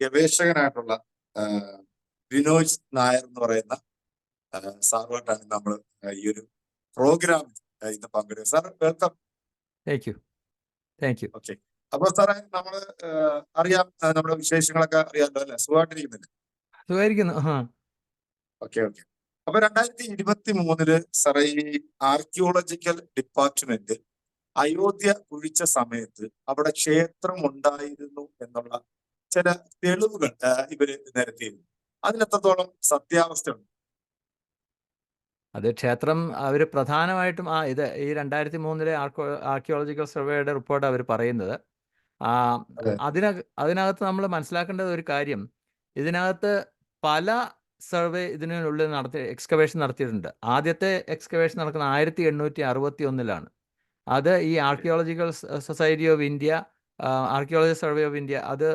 ഗവേഷകനായിട്ടുള്ള വിനോജ് നായർ എന്ന് പറയുന്ന സാറുമായിട്ടാണ് നമ്മൾ ഈ ഒരു പ്രോഗ്രാമിൽ ഇന്ന് പങ്കെടുക്കുക sir welcome. Thank you thank you okay അപ്പൊ സാറേ നമ്മൾ അറിയാം നമ്മുടെ വിശേഷങ്ങളൊക്കെ അറിയാമല്ലോ അല്ലെ? സുഖമായിട്ടിരിക്കുന്നില്ല? സുഖമായിരിക്കുന്നു. ഓക്കെ ഓക്കെ അപ്പൊ രണ്ടായിരത്തി ഇരുപത്തി മൂന്നിൽ സാറേ ഈ ആർക്കിയോളജിക്കൽ ഡിപ്പാർട്ട്മെന്റ് അയോധ്യ കുഴിച്ച സമയത്ത് അവിടെ ക്ഷേത്രം ഉണ്ടായിരുന്നു എന്നുള്ള ചില തെളിവുകൾ ഇവർ നിരത്തിയിരുന്നു അതിലെത്രത്തോളം സത്യാവസ്ഥ ഉണ്ട് അത് ക്ഷേത്രം അവർ പ്രധാനമായിട്ടും ആ ഇത് ഈ രണ്ടായിരത്തി മൂന്നിലെ ആർക്കോ ആർക്കിയോളജിക്കൽ സർവേയുടെ റിപ്പോർട്ട് അവർ പറയുന്നത്. ആ അതിനകത്ത് അതിനകത്ത് നമ്മൾ മനസ്സിലാക്കേണ്ടത് ഒരു കാര്യം. ഇതിനകത്ത് പല സർവേ ഇതിനുള്ളിൽ നടത്തി എക്സ്കവേഷൻ നടത്തിയിട്ടുണ്ട്. ആദ്യത്തെ എക്സ്കവേഷൻ നടക്കുന്ന ആയിരത്തി എണ്ണൂറ്റി അറുപത്തി ഒന്നിലാണ് അത് ഈ archaeological society of India archaeology survey of India അത്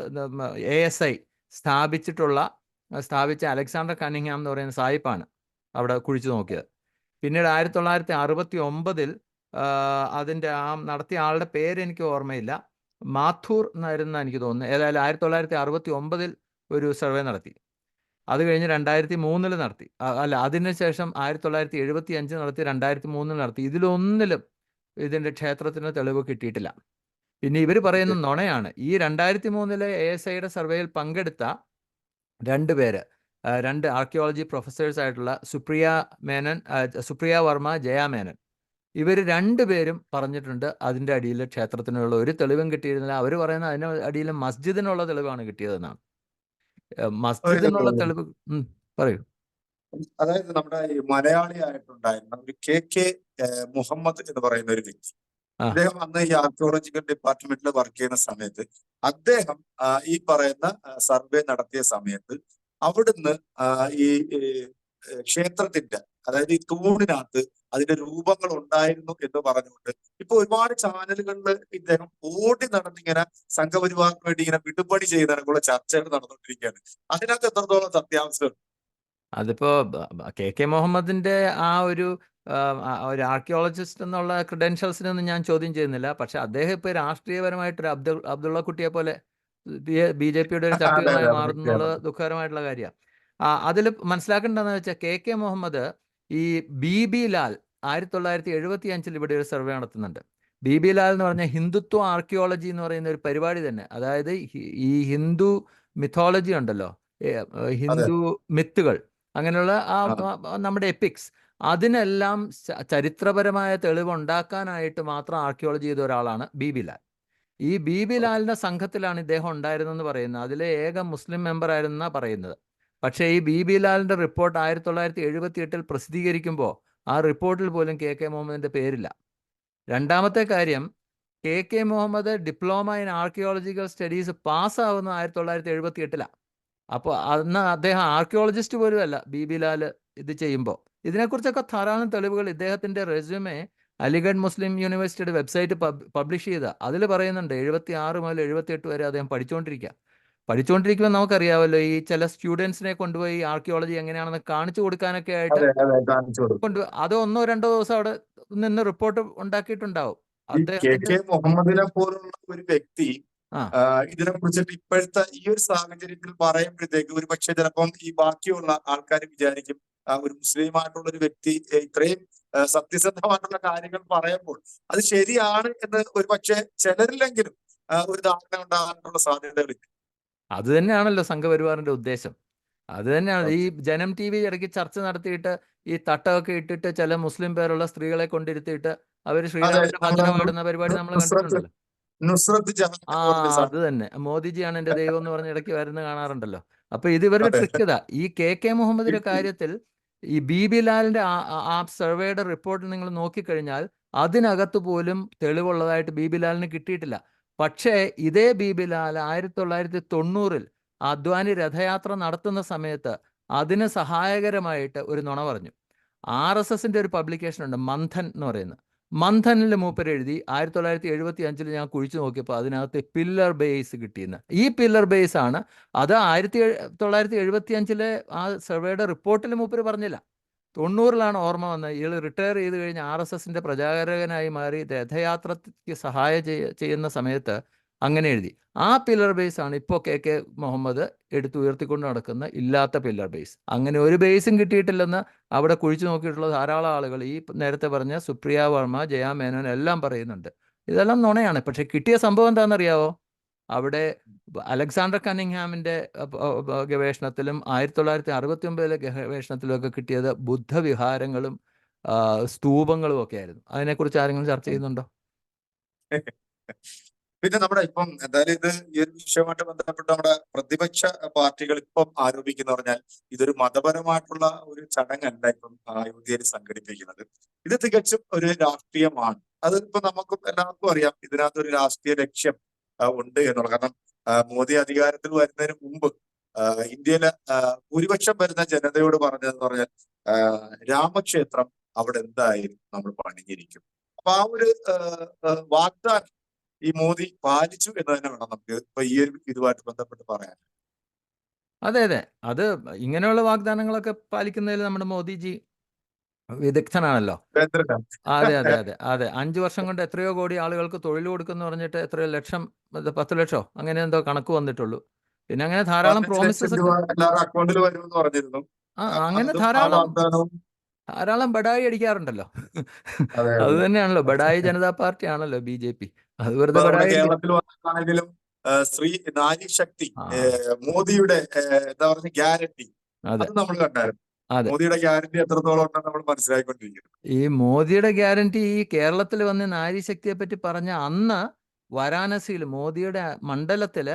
എ എസ് ഐ സ്ഥാപിച്ചിട്ടുള്ള സ്ഥാപിച്ച അലക്സാണ്ടർ കന്നിങ്ഹാം എന്ന് പറയുന്ന സായിപ്പാണ് അവിടെ കുഴിച്ചു നോക്കിയത്. പിന്നീട് ആയിരത്തി തൊള്ളായിരത്തി അറുപത്തി ഒമ്പതിൽ അതിന്റെ ആ നടത്തിയ ആളുടെ പേര് എനിക്ക് ഓർമ്മയില്ല. മാഥൂർ എന്നായിരുന്നു എനിക്ക് തോന്നുന്നത്. ഏതായാലും ആയിരത്തി തൊള്ളായിരത്തി അറുപത്തി ഒമ്പതിൽ ഒരു സർവേ നടത്തി. അത് കഴിഞ്ഞ് രണ്ടായിരത്തി മൂന്നിൽ നടത്തി അല്ല അതിനുശേഷം ആയിരത്തി തൊള്ളായിരത്തി എഴുപത്തി അഞ്ച് നടത്തി രണ്ടായിരത്തി മൂന്നിൽ നടത്തി. ഇതിലൊന്നിലും ഇതിന്റെ ക്ഷേത്രത്തിന് തെളിവ് കിട്ടിയിട്ടില്ല. പിന്നെ ഇവർ പറയുന്ന നുണയാണ് ഈ രണ്ടായിരത്തി മൂന്നിലെ എ എസ് ഐയുടെ സർവേയിൽ പങ്കെടുത്ത രണ്ട് പേര് രണ്ട് ആർക്കിയോളജി പ്രൊഫസേഴ്സ് ആയിട്ടുള്ള സുപ്രിയ മേനൻ സുപ്രിയ വർമ്മ ജയ മേനൻ ഇവർ രണ്ടുപേരും പറഞ്ഞിട്ടുണ്ട് അതിന്റെ അടിയിൽ ക്ഷേത്രത്തിനുള്ള ഒരു തെളിവും കിട്ടിയിരുന്നില്ല അവർ പറയുന്ന അതിന് അടിയിൽ മസ്ജിദിനുള്ള തെളിവാണ് കിട്ടിയതെന്നാണ് മസ്ജിദിനുള്ള തെളിവ്. പറയൂ അതായത് നമ്മുടെ ഈ മലയാളി ആയിട്ടുണ്ടായിരുന്ന ഒരു കെ കെ മുഹമ്മദ് എന്ന് പറയുന്ന ഒരു വ്യക്തി. അദ്ദേഹം അന്ന് ഈ ആർക്കിയോളജിക്കൽ ഡിപ്പാർട്ട്മെന്റിൽ വർക്ക് ചെയ്യുന്ന സമയത്ത് അദ്ദേഹം ഈ പറയുന്ന സർവേ നടത്തിയ സമയത്ത് അവിടുന്ന് ഈ ക്ഷേത്രത്തിന്റെ അതായത് ഈ തൂണിനകത്ത് അതിന്റെ രൂപങ്ങൾ ഉണ്ടായിരുന്നു എന്ന് പറഞ്ഞുകൊണ്ട് ഇപ്പൊ ഒരുപാട് ചാനലുകളിൽ ഇദ്ദേഹം ഓടി നടന്നിങ്ങനെ സംഘപരിവാറിന് വേണ്ടി ഇങ്ങനെ വിടുപണി ചെയ്യുന്നതിനുള്ള ചർച്ചകൾ നടന്നുകൊണ്ടിരിക്കുകയാണ്. അതിനകത്ത് എത്രത്തോളം സത്യാവസ്ഥ അതിപ്പോ കെ കെ മുഹമ്മദിന്റെ ആ ഒരു ആ, ആ, ഒരു ആർക്കിയോളജിസ്റ്റ് എന്നുള്ള ക്രിഡൻഷ്യൽസിനൊന്നും ഞാൻ ചോദ്യം ചെയ്യുന്നില്ല. പക്ഷെ അദ്ദേഹം ഇപ്പൊ രാഷ്ട്രീയപരമായിട്ടൊരു അബ്ദുൾ അബ്ദുള്ള കുട്ടിയെ പോലെ ബി ജെ പിയുടെ ഒരു അതെ, ചട്ടുകമായി അതെ, മാറുന്നു എന്നുള്ളത് ദുഃഖകരമായിട്ടുള്ള കാര്യമാണ്. അതിൽ മനസ്സിലാക്കേണ്ടതെന്ന് വെച്ചാൽ കെ കെ മുഹമ്മദ് ഈ ബി ബി ലാൽ ആയിരത്തി തൊള്ളായിരത്തി എഴുപത്തി അഞ്ചിൽ ഇവിടെ ഒരു സർവേ നടത്തുന്നുണ്ട്. ബി ബി ലാൽ എന്ന് പറഞ്ഞ ഹിന്ദുത്വ ആർക്കിയോളജി എന്ന് പറയുന്ന ഒരു പരിപാടി തന്നെ. അതായത് ഹി- ഈ ഹിന്ദു മിഥോളജി ഉണ്ടല്ലോ. ഹിന്ദു മിത്തുകൾ അങ്ങനെയുള്ള ആ ആ. ആ, നമ്മുടെ എപ്പിക്സ് അതിനെല്ലാം ചരിത്രപരമായ തെളിവുണ്ടാക്കാനായിട്ട് മാത്രം ആർക്കിയോളജി ചെയ്ത ഒരാളാണ് ബി. ബി. ലാൽ. ഈ ബി. ബി. ലാലിന്റെ സംഘത്തിലാണ് ഇദ്ദേഹം ഉണ്ടായിരുന്നെന്ന് പറയുന്നത്. അതിലെ ഏക മുസ്ലിം മെമ്പർ ആയിരുന്ന പറയുന്നത്. പക്ഷേ ഈ ബി. ബി. ലാലിന്റെ റിപ്പോർട്ട് ആയിരത്തി തൊള്ളായിരത്തി എഴുപത്തി എട്ടിൽ പ്രസിദ്ധീകരിക്കുമ്പോൾ ആ റിപ്പോർട്ടിൽ പോലും കെ. കെ. മുഹമ്മദിന്റെ പേരില്ല. രണ്ടാമത്തെ കാര്യം K. K. Muhammad diploma in archaeological studies പാസ്സാവുന്ന ആയിരത്തി തൊള്ളായിരത്തി എഴുപത്തി എട്ടിലാണ് അപ്പോൾ അന്ന് അദ്ദേഹം ആർക്കിയോളജിസ്റ്റ് പോലും അല്ല ബി. ബി. ലാൽ ഇത് ചെയ്യുമ്പോൾ ഇതിനെക്കുറിച്ചൊക്കെ ധാരാളം തെളിവുകൾ ഇദ്ദേഹത്തിന്റെ റെസ്യൂമെ അലിഗഡ് മുസ്ലിം യൂണിവേഴ്സിറ്റിയുടെ വെബ്സൈറ്റ് പബ്ലിഷ് ചെയ്ത. അതിൽ പറയുന്നുണ്ട് എഴുപത്തി ആറ് മുതൽ എഴുപത്തി എട്ട് വരെ അദ്ദേഹം പഠിച്ചുകൊണ്ടിരിക്കുക പഠിച്ചുകൊണ്ടിരിക്കുമ്പോൾ നമുക്കറിയാമല്ലോ ഈ ചില സ്റ്റുഡൻസിനെ കൊണ്ടുപോയി ആർക്കിയോളജി എങ്ങനെയാണെന്ന് കാണിച്ചു കൊടുക്കാനൊക്കെ ആയിട്ട് കൊണ്ട് അത് ഒന്നോ രണ്ടോ ദിവസം അവിടെ നിന്ന് റിപ്പോർട്ട് ഉണ്ടാക്കിയിട്ടുണ്ടാവും. മുഹമ്മദിനെ പോലുള്ള ഒരു വ്യക്തി. ഇതിനെ കുറിച്ചിട്ട് ഇപ്പോഴത്തെ ഈ ഒരു സാഹചര്യത്തിൽ പറയുമ്പോഴത്തേക്ക് ഒരു പക്ഷെ ചിലപ്പം ഈ ബാക്കിയുള്ള ആൾക്കാർ വിചാരിക്കും ഒരു മുസ്ലിമായിട്ടുള്ള ഒരു വ്യക്തി ഇത്രയും സത്യസന്ധമായിട്ടുള്ള കാര്യങ്ങൾ പറയുമ്പോൾ അത് ശരിയാണ് എന്ന് ഒരു പക്ഷേ ചിലരില്ലെങ്കിലും ഒരു ധാരണ ഉണ്ടാകാനുള്ള സാധ്യതകളില്ല. അത് തന്നെയാണല്ലോ സംഘപരിവാറിന്റെ ഉദ്ദേശം. അത് തന്നെയാണ്. ഈ ജനം ടി വി ഇടയ്ക്ക് ചർച്ച നടത്തിയിട്ട് ഈ തട്ടമൊക്കെ ഇട്ടിട്ട് ചില മുസ്ലിം പേരുള്ള സ്ത്രീകളെ കൊണ്ടിരുത്തിയിട്ട് അവർ ശ്രീരാമന്റെ ഭജന നമ്മുടെ പാടുന്ന പരിപാടി നമ്മൾ കണ്ടിട്ടുണ്ടല്ലോ. ആ അത് തന്നെ. മോദിജിയാണ് എന്റെ ദൈവം എന്ന് പറഞ്ഞ ഇടയ്ക്ക് വരുന്ന കാണാറുണ്ടല്ലോ. അപ്പൊ ഇത് ഇവരുടെ കൃത്യത. ട്രിക്ക് ഇതാ ഈ കെ കെ മുഹമ്മദിന്റെ കാര്യത്തിൽ ഈ ബി ബി ലാലിന്റെ ആ- സർവേയുടെ റിപ്പോർട്ട് നിങ്ങൾ നോക്കിക്കഴിഞ്ഞാൽ അതിനകത്ത് പോലും തെളിവുള്ളതായിട്ട് ബി ബി ലാലിന് കിട്ടിയിട്ടില്ല. പക്ഷേ ഇതേ ബി ബി ലാൽ ആയിരത്തി തൊള്ളായിരത്തി തൊണ്ണൂറിൽ അദ്വാനി രഥയാത്ര നടത്തുന്ന സമയത്ത് അതിന് സഹായകരമായിട്ട് ഒരു നുണ പറഞ്ഞു. ആർ എസ് എസിന്റെ ഒരു പബ്ലിക്കേഷൻ ഉണ്ട് മന്ഥൻ എന്ന് പറയുന്നത്. മന്ഥനിൽ മൂപ്പർ എഴുതി ആയിരത്തി തൊള്ളായിരത്തി എഴുപത്തി അഞ്ചിൽ ഞാൻ കുഴിച്ചു നോക്കിയപ്പോൾ അതിനകത്ത് പില്ലർ ബേസ് കിട്ടിയെന്ന്. ഈ പില്ലർ ബേസ് ആണ്. അത് ആയിരത്തി തൊള്ളായിരത്തി എഴുപത്തി അഞ്ചിലെ ആ സർവേയുടെ റിപ്പോർട്ടിൽ മൂപ്പര് പറഞ്ഞില്ല. തൊണ്ണൂറിലാണ് ഓർമ്മ വന്നത്. ഇയാൾ റിട്ടയർ ചെയ്ത് കഴിഞ്ഞ് ആർ എസ് എസിന്റെ പ്രചാരകനായി മാറി രഥയാത്രയ്ക്ക് സഹായം ചെയ്യുന്ന സമയത്ത് അങ്ങനെ എഴുതി. ആ പില്ലർ ബേസ് ആണ് ഇപ്പോൾ കെ കെ മുഹമ്മദ് എടുത്ത് ഉയർത്തിക്കൊണ്ട് നടക്കുന്ന ഇല്ലാത്ത പില്ലർ ബേസ് അങ്ങനെ ഒരു ബേസും കിട്ടിയിട്ടില്ലെന്ന് അവിടെ കുഴിച്ചു നോക്കിയിട്ടുള്ള ധാരാളം ആളുകൾ ഈ നേരത്തെ പറഞ്ഞ സുപ്രിയ വർമ്മ ജയാ മേനോൻ എല്ലാം പറയുന്നുണ്ട്. ഇതെല്ലാം നുണയാണ്. പക്ഷെ കിട്ടിയ സംഭവം എന്താണെന്നറിയാവോ? അവിടെ അലക്സാണ്ടർ കന്നിങ്ഹാമിന്റെ ഗവേഷണത്തിലും ആയിരത്തി തൊള്ളായിരത്തി അറുപത്തി ഒമ്പതിലെ ഗവേഷണത്തിലും ഒക്കെ കിട്ടിയത് ബുദ്ധവിഹാരങ്ങളും സ്തൂപങ്ങളും ഒക്കെ ആയിരുന്നു. അതിനെക്കുറിച്ച് ആരെങ്കിലും ചർച്ച ചെയ്യുന്നുണ്ടോ? പിന്നെ നമ്മുടെ ഇപ്പം എന്തായാലും ഇത് ഈ ഒരു വിഷയവുമായിട്ട് ബന്ധപ്പെട്ട് നമ്മുടെ പ്രതിപക്ഷ പാർട്ടികൾ ഇപ്പം ആരോപിക്കുന്ന പറഞ്ഞാൽ ഇതൊരു മതപരമായിട്ടുള്ള ഒരു ചടങ്ങല്ല ഇപ്പം അയോധ്യയിൽ സംഘടിപ്പിക്കുന്നത്. ഇത് തികച്ചും ഒരു രാഷ്ട്രീയമാണ്. അത് ഇപ്പൊ നമുക്കും എല്ലാവർക്കും അറിയാം ഇതിനകത്ത് ഒരു രാഷ്ട്രീയ ലക്ഷ്യം ഉണ്ട് എന്നുള്ളത്. കാരണം മോദി അധികാരത്തിൽ വരുന്നതിന് മുമ്പ് ഇന്ത്യയിലെ ഭൂരിപക്ഷം വരുന്ന ജനതയോട് പറഞ്ഞതെന്ന് പറഞ്ഞാൽ രാമക്ഷേത്രം അവിടെ എന്തായാലും നമ്മൾ പണിഞ്ഞിരിക്കും. അപ്പൊ ആ ഒരു വാഗ്ദാനം ഈ മോദി പാലിച്ചു എന്ന് തന്നെ വേണം നമുക്ക് ഇപ്പൊ ഈ ഒരു ഇതുമായിട്ട് ബന്ധപ്പെട്ട് പറയാൻ. അതെ അതെ. അത് ഇങ്ങനെയുള്ള വാഗ്ദാനങ്ങളൊക്കെ പാലിക്കുന്നതിൽ നമ്മുടെ മോദിജി വിദഗ്ധനാണല്ലോ. അതെ അതെ അതെ അതെ. അഞ്ചു വർഷം കൊണ്ട് എത്രയോ കോടി ആളുകൾക്ക് തൊഴിൽ കൊടുക്കുന്നു പറഞ്ഞിട്ട് എത്രയോ ലക്ഷം പത്ത് ലക്ഷോ അങ്ങനെ എന്തോ കണക്ക് വന്നിട്ടുള്ളൂ. പിന്നെ അങ്ങനെ ധാരാളം പ്രോമിസസ് അക്കൗണ്ടിൽ വരുമെന്ന് പറഞ്ഞിരുന്നു. ആ അങ്ങനെ ധാരാളം ധാരാളം ബഡായി അടിക്കാറുണ്ടല്ലോ. അതെ തന്നെയാണല്ലോ. ബഡായി ജനതാ പാർട്ടി ആണല്ലോ ബി ജെ പി. അത് വെറുതെ കേരളത്തിൽ വന്നിട്ടാണെങ്കിലും ശ്രീ നാരി ശക്തി മോദിയുടെ എന്താ പറഞ്ഞ ഗ്യാരണ്ടി അത്. നമ്മൾ കണ്ടായിരുന്നു. മോദിയുടെ ഗ്യാരണ്ടി എത്രത്തോളം ഉണ്ടെന്ന് നമ്മൾ മനസ്സിലാക്കിക്കൊണ്ടിരിക്കുന്നു ഈ മോദിയുടെ ഗ്യാരണ്ടി ഈ കേരളത്തിൽ വന്ന് നാരി ശക്തിയെ പറ്റി പറഞ്ഞ അന്ന് വാരാണസിയിൽ മോദിയുടെ മണ്ഡലത്തിൽ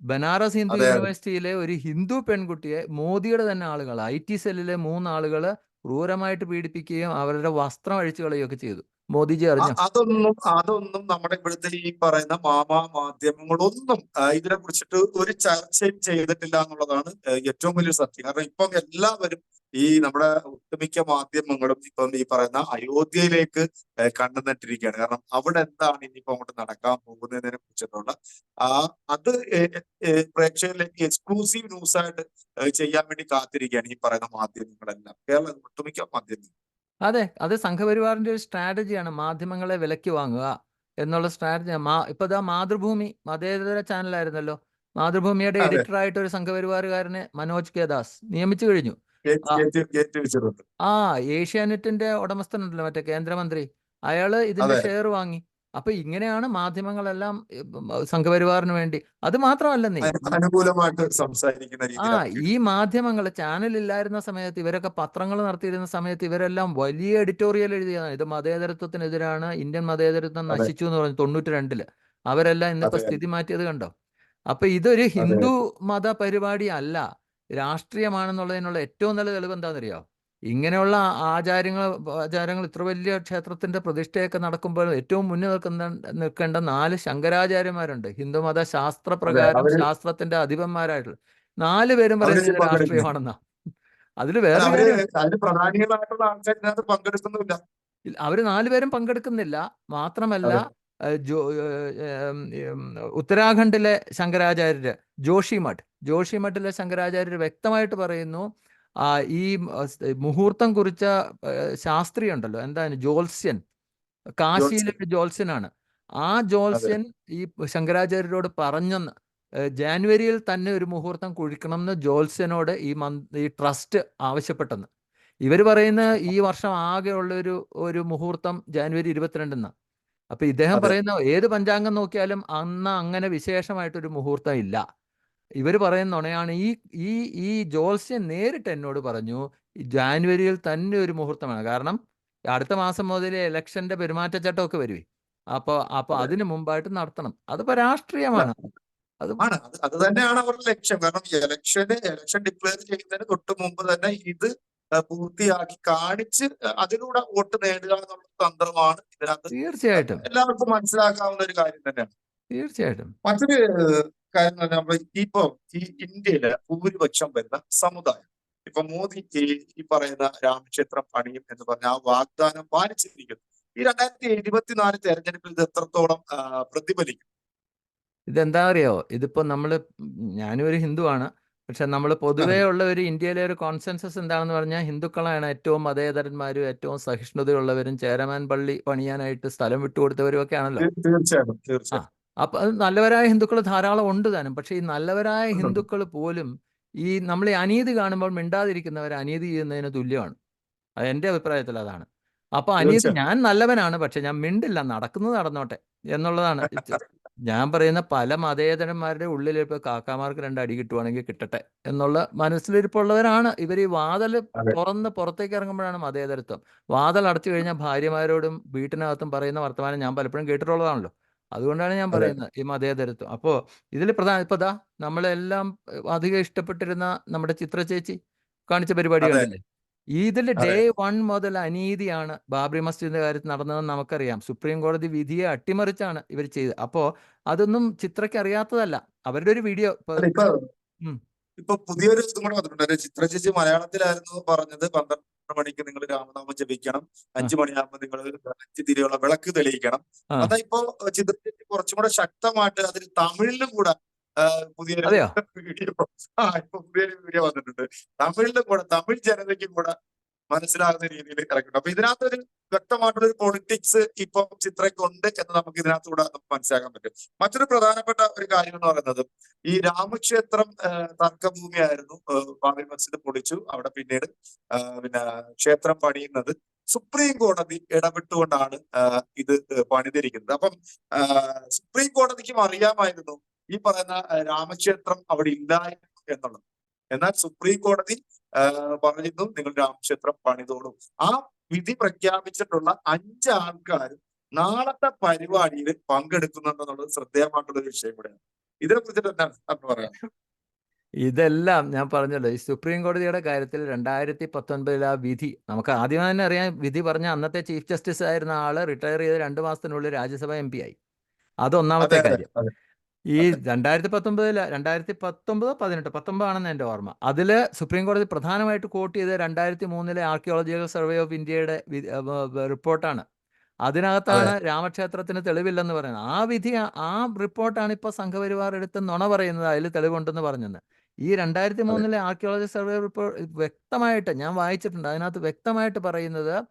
ബനാറസ് ഹിന്ദു യൂണിവേഴ്സിറ്റിയിലെ ഒരു ഹിന്ദു പെൺകുട്ടിയെ മോദിയുടെ തന്നെ ആളുകൾ ഐ ടി സെല്ലിലെ മൂന്നാളുകൾ ക്രൂരമായിട്ട് പീഡിപ്പിക്കുകയും അവരുടെ വസ്ത്രം അഴിച്ചു കളയുകയൊക്കെ ചെയ്തു. മോദിജി അറിഞ്ഞു? അതൊന്നും അതൊന്നും നമ്മുടെ ഇവിടുത്തെ ഈ പറയുന്ന മാമാ മാധ്യമങ്ങളൊന്നും ഇതിനെ കുറിച്ചിട്ട് ഒരു ചർച്ചയും ചെയ്തിട്ടില്ല എന്നുള്ളതാണ് ഏറ്റവും വലിയ സത്യം. കാരണം ഇപ്പം എല്ലാവരും ഈ നമ്മുടെ ഒട്ടുമിക്ക മാധ്യമങ്ങളും ഇപ്പം ഈ പറയുന്ന അയോധ്യയിലേക്ക് കണ്ടുനിട്ടിരിക്കുകയാണ് കണ്ണു നട്ടിരിക്കുകയാണ് കാരണം അവിടെ എന്താണ് ഇനിയിപ്പോ അങ്ങോട്ട് നടക്കാൻ പോകുന്നതിനെ കുറിച്ചിട്ടുള്ള ആ അത് പ്രേക്ഷകരിലേക്ക് എക്സ്ക്ലൂസീവ് ന്യൂസ് ആയിട്ട് ചെയ്യാൻ വേണ്ടി കാത്തിരിക്കുകയാണ് ഈ പറയുന്ന മാധ്യമങ്ങളെല്ലാം. കേരള ഒട്ടുമിക്ക മാധ്യമങ്ങൾ അതെ അത് സംഘപരിവാറിന്റെ ഒരു സ്ട്രാറ്റജിയാണ്. മാധ്യമങ്ങളെ വിലയ്ക്ക് വാങ്ങുക എന്നുള്ള സ്ട്രാറ്റജി. മാ ഇപ്പൊ ദാ മാതൃഭൂമി മതേതര ചാനലായിരുന്നല്ലോ. മാതൃഭൂമിയുടെ എഡിറ്റർ ആയിട്ട് ഒരു സംഘപരിവാറുകാരനെ മനോജ് കെ ദാസ് നിയമിച്ചു കഴിഞ്ഞു. ആ വെച്ചിട്ടുണ്ട് ഏഷ്യാനെറ്റിന്റെ ഉടമസ്ഥനുണ്ടല്ലോ മറ്റേ കേന്ദ്രമന്ത്രി. അയാൾ ഇതിന്റെ അതെ. ഷെയർ വാങ്ങി. അപ്പൊ ഇങ്ങനെയാണ് മാധ്യമങ്ങളെല്ലാം സംഘപരിവാറിന് വേണ്ടി. അത് മാത്രമല്ല നീ. അനുകൂലമായിട്ട് സംസാരിക്കുന്ന ആ ഈ മാധ്യമങ്ങൾ ചാനൽ ഇല്ലായിരുന്ന സമയത്ത് ഇവരൊക്കെ പത്രങ്ങൾ നടത്തിയിരുന്ന സമയത്ത് ഇവരെല്ലാം വലിയ എഡിറ്റോറിയൽ എഴുതിയതാണ്. ഇത് മതേതരത്വത്തിനെതിരാണ് ഇന്ത്യൻ മതേതരത്വം നശിച്ചു എന്ന് പറഞ്ഞു തൊണ്ണൂറ്റി രണ്ടിൽ അവരെല്ലാം ഇന്നിപ്പോ സ്ഥിതി മാറ്റിയത് കണ്ടോ? അപ്പൊ ഇതൊരു ഹിന്ദു മത പരിപാടി അല്ല. രാഷ്ട്രീയമാണെന്നുള്ളതിനുള്ള ഏറ്റവും നല്ല തെളിവ് എന്താണെന്നറിയോ? ഇങ്ങനെയുള്ള ആചാരങ്ങൾ ആചാരങ്ങൾ ഇത്ര വലിയ ക്ഷേത്രത്തിന്റെ പ്രതിഷ്ഠയൊക്കെ നടക്കുമ്പോൾ ഏറ്റവും മുന്നിൽ നിൽക്കുന്ന നിൽക്കേണ്ട നാല് ശങ്കരാചാര്യന്മാരുണ്ട്. ഹിന്ദുമത ശാസ്ത്ര പ്രകാരം ശാസ്ത്രത്തിന്റെ അധിപന്മാരായിട്ടുള്ള നാല് പേരും പറയുന്നത് രാഷ്ട്രീയമാണെന്നാ. അതിൽ വേറെ പങ്കെടുക്കുന്നില്ല അവർ കാര്യമുണ്ട് പേരും പ്രധാനികളായിട്ടുള്ള ആൾക്കാർ ഇതിനകത്ത് പങ്കെടുക്കുന്നുമില്ല. അവർ നാലുപേരും പങ്കെടുക്കുന്നില്ല. മാത്രമല്ല ഉത്തരാഖണ്ഡിലെ ശങ്കരാചാര്യര് ജോഷിമഠ്. ജോഷിമഠിലെ ശങ്കരാചാര്യർ വ്യക്തമായിട്ട് പറയുന്നു ആ ഈ മുഹൂർത്തം കുറിച്ച ശാസ്ത്രി ഉണ്ടല്ലോ എന്താണ്? ജോത്സ്യൻ. കാശിയിലെ ഒരു ജോത്സ്യനാണ്. ആ ജോത്സ്യൻ ഈ ശങ്കരാചാര്യരോട് പറഞ്ഞെന്ന് ജാനുവരിയിൽ തന്നെ ഒരു മുഹൂർത്തം കുഴിക്കണം എന്ന് ജോത്സ്യനോട് ഈ മന്ത് ഈ ട്രസ്റ്റ് ആവശ്യപ്പെട്ടെന്ന്. ഇവർ പറയുന്ന ഈ വർഷം ആകെ ഉള്ള ഒരു ഒരു മുഹൂർത്തം ജാനുവരി ഇരുപത്തിരണ്ടിന് അപ്പൊ ഇദ്ദേഹം പറയുന്ന ഏത് പഞ്ചാംഗം നോക്കിയാലും അന്ന് അങ്ങനെ വിശേഷമായിട്ടൊരു മുഹൂർത്തം ഇല്ല. ഇവർ പറയുന്ന നുണയാണ് ഈ ഈ ഈ ജോത്സ്യൻ നേരിട്ട് എന്നോട് പറഞ്ഞു ജാനുവരിയിൽ തന്നെ ഒരു മുഹൂർത്തമാണ്. കാരണം അടുത്ത മാസം മുതൽ ഇലക്ഷന്റെ പെരുമാറ്റച്ചട്ടമൊക്കെ വരുവേ. അപ്പോൾ അതെ. അതിന് മുമ്പായിട്ട് നടത്തണം. അതിപ്പോ രാഷ്ട്രീയമാണ്. അത്. അത് തന്നെയാണ് അവരുടെ ലക്ഷ്യം. കാരണം ഇലക്ഷന് ഇലക്ഷൻ ഡിക്ലെയർ ചെയ്യുന്നതിന് തൊട്ട് മുമ്പ് തന്നെ ഇത് പൂർത്തിയാക്കി കാണിച്ച് അതിലൂടെ വോട്ട് നേടുക എന്നുള്ള തന്ത്രമാണ് ഇതിനകത്ത്. തീർച്ചയായിട്ടും. എല്ലാവർക്കും മനസ്സിലാക്കാവുന്ന ഒരു കാര്യം തന്നെയാണ്. തീർച്ചയായിട്ടും. മറ്റൊരു കാര്യം എന്ന് പറഞ്ഞാൽ ഇപ്പൊ ഈ ഇന്ത്യയിലെ ഭൂരിപക്ഷം വരുന്ന സമുദായം. ഇപ്പൊ മോദി ഈ പറയുന്ന രാമക്ഷേത്രം പണിയും എന്ന് പറഞ്ഞ ആ വാഗ്ദാനം പാലിച്ചിരിക്കുന്നു. ഈ രണ്ടായിരത്തി ഇരുപത്തിനാല് തെരഞ്ഞെടുപ്പിൽ ഇത് എത്രത്തോളം പ്രതിഫലിക്കും? ഇതെന്താ അറിയോ ഇതിപ്പോ നമ്മൾ ഞാനും ഒരു ഹിന്ദുവാണ്. പക്ഷെ നമ്മൾ പൊതുവേ ഉള്ള ഒരു ഇന്ത്യയിലെ ഒരു കോൺസെൻസസ് എന്താണെന്ന് പറഞ്ഞാൽ ഹിന്ദുക്കളാണ് ഏറ്റവും മതേതരന്മാരും ഏറ്റവും സഹിഷ്ണുതയുള്ളവരും ചേരമാൻ പള്ളി പണിയാനായിട്ട് സ്ഥലം വിട്ടുകൊടുത്തവരും ഒക്കെ ആണല്ലോ. തീർച്ചയായിട്ടും അപ്പൊ അത് നല്ലവരായ ഹിന്ദുക്കൾ ധാരാളം ഉണ്ട് താനും. പക്ഷെ ഈ നല്ലവരായ. ഹിന്ദുക്കൾ പോലും ഈ നമ്മൾ ഈ അനീതി കാണുമ്പോൾ മിണ്ടാതിരിക്കുന്നവർ അനീതി ചെയ്യുന്നതിന് തുല്യമാണ്. അത് എന്റെ അഭിപ്രായത്തിൽ അതാണ്. അപ്പൊ അനീതി ഞാൻ നല്ലവനാണ് പക്ഷെ ഞാൻ മിണ്ടില്ല നടക്കുന്നത് നടന്നോട്ടെ എന്നുള്ളതാണ്. ഞാൻ പറയുന്ന പല മതേതരന്മാരുടെ ഉള്ളിൽ ഇപ്പൊ കാക്കാമാർക്ക് രണ്ട് അടി കിട്ടുവാണെങ്കിൽ കിട്ടട്ടെ എന്നുള്ള മനസ്സിലിരിപ്പുള്ളവരാണ്. ഇവർ ഈ വാതൽ. തുറന്ന് പുറത്തേക്ക് ഇറങ്ങുമ്പോഴാണ് മതേതരത്വം. വാതൽ അടച്ചു കഴിഞ്ഞാൽ ഭാര്യമാരോടും വീട്ടിനകത്തും പറയുന്ന വർത്തമാനം ഞാൻ പലപ്പോഴും കേട്ടിട്ടുള്ളതാണല്ലോ. അതുകൊണ്ടാണ് ഞാൻ അതെ. പറയുന്നത് ഈ മതേതരത്വം അപ്പോ ഇതിൽ പ്രധാന ഇപ്പൊ ദാ നമ്മളെല്ലാം അധികം ഇഷ്ടപ്പെട്ടിരുന്ന നമ്മുടെ ചിത്ര ചേച്ചി കാണിച്ച പരിപാടി അതെ. കണ്ടില്ലേ ഇതിൽ അതെ. ഡേ വൺ മുതൽ അനീതിയാണ് ബാബറി മസ്ജിദിന്റെ കാര്യത്തിൽ നടന്നതെന്ന് നമുക്കറിയാം സുപ്രീം കോടതി വിധിയെ അട്ടിമറിച്ചാണ് ഇവർ ചെയ്തത് അപ്പോ അതൊന്നും ചിത്രയ്ക്ക് അറിയാത്തതല്ല അവരുടെ ഒരു വീഡിയോ ഇപ്പൊ അല്ല ഇപ്പൊ ഉം. ഇപ്പൊ പുതിയൊരു ഇതും കൂടെ വന്നിട്ടുണ്ട് ഒരു ചിത്ര ചേച്ചി മലയാളത്തിലായിരുന്നു പറഞ്ഞത് പന്ത്രണ്ട് മണിക്ക് നിങ്ങൾ രാമനാമം ജപിക്കണം. അഞ്ചു മണിയാകുമ്പോൾ നിങ്ങൾ അഞ്ച് തിരിയുള്ള വിളക്ക് തെളിയിക്കണം. അതാ ഇപ്പൊ ചിത്ര ചേച്ചി കുറച്ചും കൂടെ ശക്തമായിട്ട് അതിൽ തമിഴിലും കൂടെ പുതിയ വീഡിയോ ആ ഇപ്പൊ പുതിയൊരു വീഡിയോ വന്നിട്ടുണ്ട്. തമിഴിലും കൂടെ തമിഴ് ജനതയ്ക്കും കൂടെ മനസ്സിലാകുന്ന രീതിയിൽ ഇറക്കണം അപ്പൊ ഇതിനകത്തൊരു വ്യക്തമായിട്ടുള്ള ഒരു പൊളിറ്റിക്സ് ഇപ്പൊ ചിത്രയ്ക്കുണ്ട് എന്ന് നമുക്ക് ഇതിനകത്തൂടെ മനസ്സിലാക്കാൻ പറ്റും. മറ്റൊരു പ്രധാനപ്പെട്ട ഒരു കാര്യം എന്ന് പറയുന്നത് ഈ രാമക്ഷേത്രം തർക്കഭൂമിയായിരുന്നു ബാബി മസ്ജിദ് പൊളിച്ചു. അവിടെ പിന്നീട് പിന്നെ ക്ഷേത്രം പണിയുന്നത് സുപ്രീം കോടതി ഇടപെട്ടുകൊണ്ടാണ് ഇത് പണിതിരിക്കുന്നത്. അപ്പം സുപ്രീം കോടതിക്കും അറിയാമായിരുന്നു ഈ പറയുന്ന രാമക്ഷേത്രം അവിടെ ഇല്ലായിരുന്നു എന്നുള്ളത്. എന്നാൽ സുപ്രീം കോടതി പറയുന്നു നിങ്ങൾ രാമക്ഷേത്രം പണിതോളൂ. ആ വിധി പ്രഖ്യാപിച്ചിട്ടുള്ള അഞ്ച് ആൾക്കാരും നാളത്തെ പരിപാടിയിൽ പങ്കെടുക്കുന്നുണ്ടെന്നുള്ളത് ശ്രദ്ധേയമായിട്ടുള്ള ഒരു വിഷയം കൂടെയാണ്. ഇതിനെ കുറിച്ചിട്ട് എന്താണ് പറയാം ഇതെല്ലാം ഞാൻ പറഞ്ഞല്ലോ. ഈ സുപ്രീം കോടതിയുടെ കാര്യത്തിൽ രണ്ടായിരത്തി പത്തൊൻപതിൽ ആ വിധി നമുക്ക് ആദ്യം തന്നെ അറിയാം വിധി പറഞ്ഞ അന്നത്തെ ചീഫ് ജസ്റ്റിസ് ആയിരുന്ന ആൾ റിട്ടയർ ചെയ്ത് രണ്ട് മാസത്തിനുള്ളിൽ രാജ്യസഭ എം പി ആയി. അത് ഒന്നാമത്തെ അതെ, അതെ, കാര്യം. ഈ രണ്ടായിരത്തി പത്തൊമ്പതിൽ രണ്ടായിരത്തി പത്തൊമ്പത് പതിനെട്ട് പത്തൊമ്പതാണെന്ന് എന്റെ ഓർമ്മ. അതിൽ സുപ്രീം കോടതി പ്രധാനമായിട്ട് കോട്ട് ചെയ്ത് രണ്ടായിരത്തി മൂന്നിലെ ആർക്കിയോളജിക്കൽ സർവേ ഓഫ് ഇന്ത്യയുടെ റിപ്പോർട്ടാണ്. അതിനകത്താണ് രാമക്ഷേത്രത്തിന് തെളിവില്ലെന്ന് പറയുന്നത്. ആ വിധി ആ- ആ റിപ്പോർട്ടാണ് ഇപ്പോൾ സംഘപരിവാർ എടുത്ത് നുണ പറയുന്നത് അതിൽ തെളിവുണ്ടെന്ന് പറഞ്ഞത്. ഈ രണ്ടായിരത്തി മൂന്നിലെ ആർക്കിയോളജി സർവേ റിപ്പോർട്ട് വ്യക്തമായിട്ട് ഞാൻ വായിച്ചിട്ടുണ്ട്. അതിനകത്ത് വ്യക്തമായിട്ട് പറയുന്നത്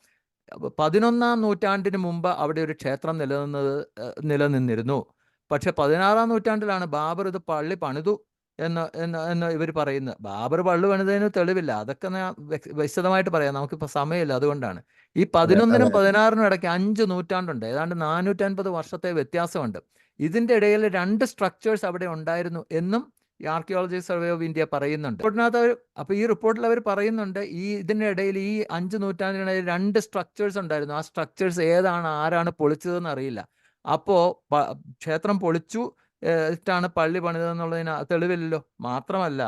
പതിനൊന്നാം നൂറ്റാണ്ടിന് മുമ്പ് അവിടെ ഒരു ക്ഷേത്രം നിലനിന്നത് നിലനിന്നിരുന്നു. പക്ഷെ പതിനാറാം നൂറ്റാണ്ടിലാണ് ബാബർ ഇത് പള്ളി പണിതു എന്ന് എന്ന് എന്ന് ഇവർ പറയുന്നത്. ബാബർ പള്ളി പണിതതിന് തെളിവില്ല. അതൊക്കെ ഞാൻ വിശദമായിട്ട് പറയാം. നമുക്കിപ്പോൾ സമയമില്ല അതുകൊണ്ടാണ്. ഈ പതിനൊന്നിനും. പതിനാറിനും ഇടയ്ക്ക് അഞ്ച് നൂറ്റാണ്ടുണ്ട്. ഏതാണ്ട് നാനൂറ്റൻപത് വർഷത്തെ വ്യത്യാസമുണ്ട്. ഇതിന്റെ ഇടയിൽ രണ്ട് സ്ട്രക്ചേഴ്സ് അവിടെ ഉണ്ടായിരുന്നു എന്നും ഈ ആർക്കിയോളജി സർവേ ഓഫ് ഇന്ത്യ പറയുന്നുണ്ട്. റിപ്പോർട്ടിനകത്ത് അവർ അപ്പോൾ ഈ റിപ്പോർട്ടിൽ അവർ പറയുന്നുണ്ട് ഈ ഇതിന്റെ ഇടയിൽ ഈ അഞ്ച് നൂറ്റാണ്ടിനിടയിൽ രണ്ട് സ്ട്രക്ചേഴ്സ് ഉണ്ടായിരുന്നു. ആ സ്ട്രക്ചേഴ്സ് ഏതാണ് ആരാണ് പൊളിച്ചതെന്ന് അറിയില്ല. അപ്പോൾ ക്ഷേത്രം പൊളിച്ചു ാണ് പള്ളി പണിതെന്നുള്ളതിന് തെളിവില്ലല്ലോ. മാത്രമല്ല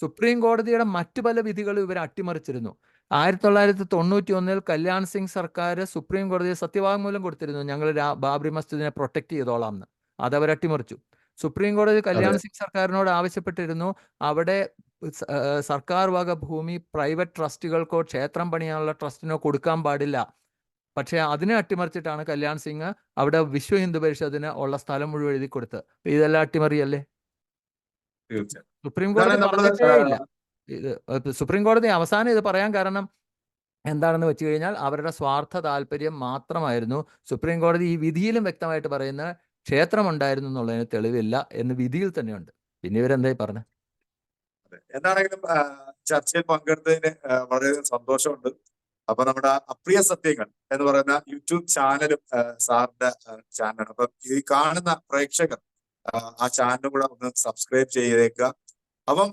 സുപ്രീം കോടതിയുടെ മറ്റു പല വിധികളും ഇവർ അട്ടിമറിച്ചിരുന്നു. ആയിരത്തി തൊള്ളായിരത്തി തൊണ്ണൂറ്റി ഒന്നിൽ കല്യാൺ സിംഗ് സർക്കാർ സുപ്രീം കോടതിയെ സത്യവാങ്മൂലം കൊടുത്തിരുന്നു. ഞങ്ങൾ ബാബ്രി ബാബറി മസ്ജിദിനെ പ്രൊട്ടക്ട് ചെയ്തോളാം എന്ന്. അത് അവർ അട്ടിമറിച്ചു. സുപ്രീം കോടതി കല്യാൺ സിംഗ് സർക്കാരിനോട് ആവശ്യപ്പെട്ടിരുന്നു. അവിടെ സർക്കാർ വക ഭൂമി പ്രൈവറ്റ് ട്രസ്റ്റുകൾക്കോ ക്ഷേത്രം പണിയാനുള്ള ട്രസ്റ്റിനോ കൊടുക്കാൻ പാടില്ല. പക്ഷേ അതിനെ അട്ടിമറിച്ചിട്ടാണ് കല്യാൺ സിംഗ് അവിടെ വിശ്വ ഹിന്ദു പരിഷത്തിന് ഉള്ള സ്ഥലം മുഴുവൻ എഴുതി കൊടുത്തത് ഇതെല്ലാം അട്ടിമറിയല്ലേ? സുപ്രീം കോടതി ഇത് സുപ്രീം കോടതി അവസാനം ഇത് പറയാൻ കാരണം എന്താണെന്ന് വെച്ച് കഴിഞ്ഞാൽ അവരുടെ സ്വാർത്ഥ താല്പര്യം മാത്രമായിരുന്നു. സുപ്രീം കോടതി ഈ വിധിയിലും വ്യക്തമായിട്ട് പറയുന്ന ക്ഷേത്രം ഉണ്ടായിരുന്നു എന്നുള്ളതിന് തെളിവില്ല എന്ന് വിധിയിൽ തന്നെയുണ്ട്. പിന്നെ ഇവരെന്തായി പറഞ്ഞു? എന്താണെങ്കിലും ചർച്ചയിൽ പങ്കെടുത്തതിന് വളരെ വളരെയധികം സന്തോഷമുണ്ട്. അപ്പൊ നമ്മുടെ അപ്രിയ സത്യങ്ങൾ എന്ന് പറയുന്ന യൂട്യൂബ് ചാനലും സാറിന്റെ ചാനലാണ് അപ്പൊ ഈ കാണുന്ന പ്രേക്ഷകർ ആ, ചാനലും കൂടെ ഒന്ന് സബ്സ്ക്രൈബ് ചെയ്തേക്കുക. അപ്പം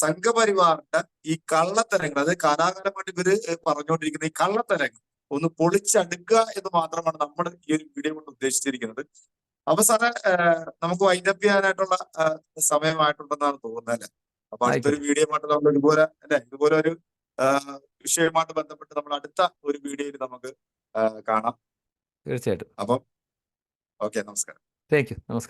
സംഘപരിവാറിന്റെ ഈ കള്ളത്തരങ്ങൾ അതായത് കലാകാലമായിട്ട് ഇവർ പറഞ്ഞുകൊണ്ടിരിക്കുന്ന ഈ കള്ളത്തരങ്ങൾ ഒന്ന് പൊളിച്ചടുക്കുക എന്ന് മാത്രമാണ് നമ്മൾ ഈ ഒരു വീഡിയോ കൊണ്ട് ഉദ്ദേശിച്ചിരിക്കുന്നത്. അപ്പൊ സാറെ നമുക്ക് വൈൻഡപ്പ് ചെയ്യാനായിട്ടുള്ള സമയമായിട്ടുണ്ടെന്നാണ് തോന്നുന്നത് അല്ലെ? അപ്പൊ അടുത്തൊരു വീഡിയോ ആയിട്ട് നമ്മൾ ഇതുപോലെ അല്ലെ? ഇതുപോലെ ഒരു വിഷയവുമായിട്ട് ബന്ധപ്പെട്ട് നമ്മൾ അടുത്ത ഒരു വീഡിയോയിൽ നമുക്ക് കാണാം. തീർച്ചയായിട്ടും. അപ്പം ഓക്കെ നമസ്കാരം. Thank you. നമസ്കാരം.